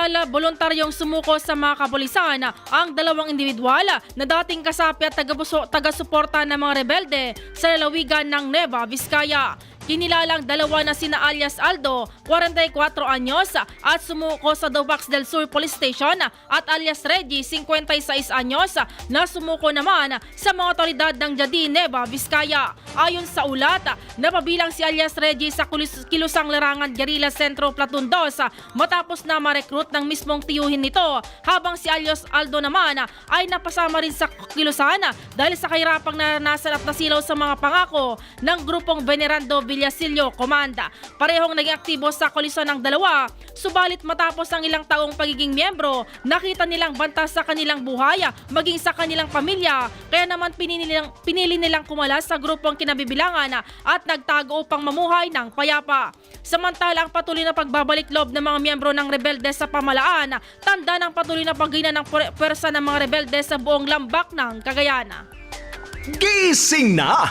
Samantala, voluntaryong sumuko sa mga kapulisan ang dalawang individual na dating kasapi at taga-suporta ng mga rebelde sa lalawigan ng Nueva Vizcaya. Kinilalang dalawa na sina alias Aldo, 44 anyos at sumuko sa Dovax del Sur Police Station at alias Reggie, 56 anyos na sumuko naman sa mga otoridad ng Jadi, Neva, Vizcaya. Ayon sa ulat, napabilang si alias Reggie sa kilusang larangan Guerrilla Centro Platoon 2 matapos na ma-recruit ng mismong tiyuhin nito habang si alias Aldo naman ay napasama rin sa kilusan dahil sa kahirapang naranasan at nasilaw sa mga pangako ng grupong Venerando Villasilio Comanda. Parehong naging aktibo sa kolisyon ng dalawa, subalit matapos ang ilang taong pagiging miyembro, nakita nilang banta sa kanilang buhay, maging sa kanilang pamilya, kaya naman pinili nilang, pinili nilang kumalas sa grupong kinabibilangan at nagtago upang mamuhay ng payapa. Samantala ang patuloy na pagbabalik loob ng mga miyembro ng rebelde sa pamalaan, tanda ng patuloy na paggina ng pwer- pwersa ng mga rebelde sa buong lambak ng Cagayan. Gising na!